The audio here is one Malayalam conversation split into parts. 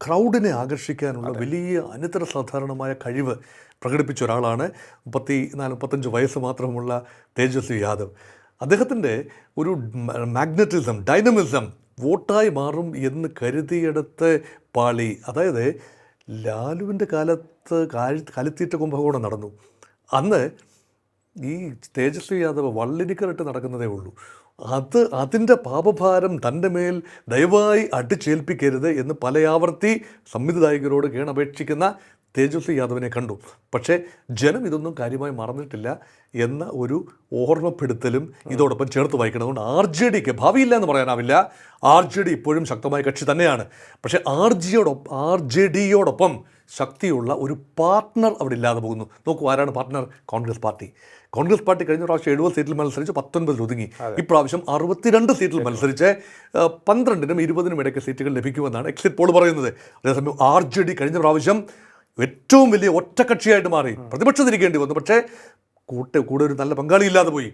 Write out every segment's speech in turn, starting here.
ക്രൗഡിനെ ആകർഷിക്കാനുള്ള വലിയ അനിതര സാധാരണമായ കഴിവ് പ്രകടിപ്പിച്ച ഒരാളാണ് മുപ്പത്തി നാല് മുപ്പത്തഞ്ച് വയസ്സ് മാത്രമുള്ള തേജസ്വി യാദവ്. അദ്ദേഹത്തിന്റെ ഒരു മാഗ്നറ്റിസം ഡൈനമിസം വോട്ടായി മാറും എന്ന് കരുതിയെടുത്ത് പാളി അതായത് ലാലുവിന്റെ കാലത്ത് കാലിത്തീറ്റ കലുത്തീറ്റ കുംഭകോണം നടന്നു. അന്ന് ഈ തേജസ്വി യാദവ് വള്ളിനിക്കറിട്ട് നടക്കുന്നതേ ഉള്ളൂ. അത് അതിന്റെ പാപഭാരം തന്റെ മേൽ ദയവായി അടിച്ചേൽപ്പിക്കരുത് എന്ന് പലയാവർത്തി സംവിധായകരോട് കേണപേക്ഷിക്കുന്ന തേജസ്വി യാദവിനെ കണ്ടു. പക്ഷേ ജനം ഇതൊന്നും കാര്യമായി മറന്നിട്ടില്ല എന്ന ഒരു ഓർമ്മപ്പെടുത്തലും ഇതോടൊപ്പം ചേർത്ത് വായിക്കണം അതുകൊണ്ട് ആർ ജെ ഡിക്ക് ഭാവിയില്ല എന്ന് പറയാനാവില്ല. ആർ ജെ ഡി ഇപ്പോഴും ശക്തമായ കക്ഷി തന്നെയാണ്. പക്ഷേ ആർ ജിയോടൊപ്പം ആർ ജെ ഡിയോടൊപ്പം ശക്തിയുള്ള ഒരു പാർട്ട്ണർ അവിടെ ഇല്ലാതെ പോകുന്നു. നോക്കൂ ആരാണ് partner Congress party. Congress party കഴിഞ്ഞ പ്രാവശ്യം എഴുപത് സീറ്റിൽ മത്സരിച്ച് പത്തൊൻപതിൽ ഒതുങ്ങി. ഇപ്രാവശ്യം അറുപത്തിരണ്ട് സീറ്റിൽ മത്സരിച്ച് പന്ത്രണ്ടിനും ഇരുപതിനും ഇടയ്ക്ക് സീറ്റുകൾ ലഭിക്കുമെന്നാണ് എക്സിറ്റ് പോൾ പറയുന്നത്. അതേസമയം ആർ ജെ ഡി കഴിഞ്ഞ പ്രാവശ്യം ഏറ്റവും വലിയ ഒറ്റക്കക്ഷിയായിട്ട് മാറി. പ്രതിപക്ഷത്തിരിക്കേണ്ടി വന്നു. പക്ഷേ കൂട്ട് കൂടെ ഒരു നല്ല പങ്കാളി ഇല്ലാതെ പോയി.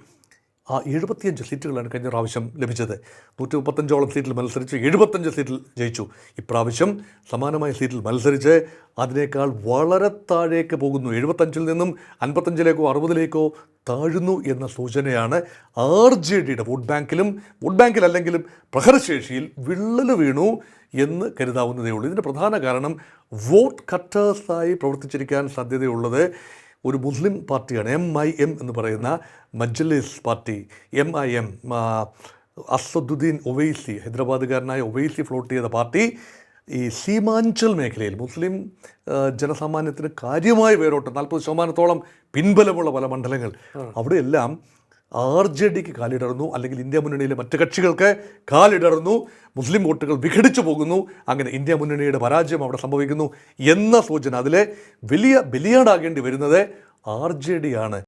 ആ എഴുപത്തിയഞ്ച് സീറ്റുകളാണ് കഴിഞ്ഞ പ്രാവശ്യം ലഭിച്ചത്. നൂറ്റി മുപ്പത്തഞ്ചോളം സീറ്റിൽ മത്സരിച്ച് എഴുപത്തഞ്ച് സീറ്റിൽ ജയിച്ചു. ഇപ്രാവശ്യം സമാനമായ സീറ്റിൽ മത്സരിച്ച് അതിനേക്കാൾ വളരെ താഴേക്ക് പോകുന്നു. എഴുപത്തഞ്ചിൽ നിന്നും അൻപത്തഞ്ചിലേക്കോ അറുപതിലേക്കോ താഴുന്നു എന്ന സൂചനയാണ് ആർ ജെ ഡിയുടെ വോട്ട് ബാങ്കിലും വോട്ട് ബാങ്കിലല്ലെങ്കിലും പ്രഹരശേഷിയിൽ വിള്ളൽ വീണു എന്ന് കരുതാവുന്നതേ ഉള്ളൂ ഇതിന്റെ പ്രധാന കാരണം വോട്ട് കട്ടേഴ്സായി പ്രവർത്തിച്ചിരിക്കാൻ സാധ്യതയുള്ളത് ഒരു മുസ്ലിം പാർട്ടിയാണ് എം ഐ എം എന്ന് പറയുന്ന Majlis party. M I M Asaduddin Owaisi ഹൈദരാബാദുകാരനായ Owaisi float ചെയ്ത പാർട്ടി ഈ സീമാഞ്ചൽ മേഖലയിൽ മുസ്ലിം ജനസാമാന്യത്തിന് കാര്യമായ വേരോട്ടം നാൽപ്പത് ശതമാനത്തോളം പിൻബലമുള്ള പല മണ്ഡലങ്ങൾ. അവിടെയെല്ലാം ആർ ജെ ഡിക്ക് കാലിടർന്നു അല്ലെങ്കിൽ ഇന്ത്യ മുന്നണിയിലെ മറ്റു കക്ഷികൾക്ക് കാലിടർന്നു മുസ്ലിം വോട്ടുകൾ വിഘടിച്ചു പോകുന്നു അങ്ങനെ ഇന്ത്യ മുന്നണിയുടെ പരാജയം അവിടെ സംഭവിക്കുന്നു എന്ന സൂചന അതിലെ വലിയ ബലിയാടാകേണ്ടി വരുന്നത് ആർ ജെ ഡി ആണ്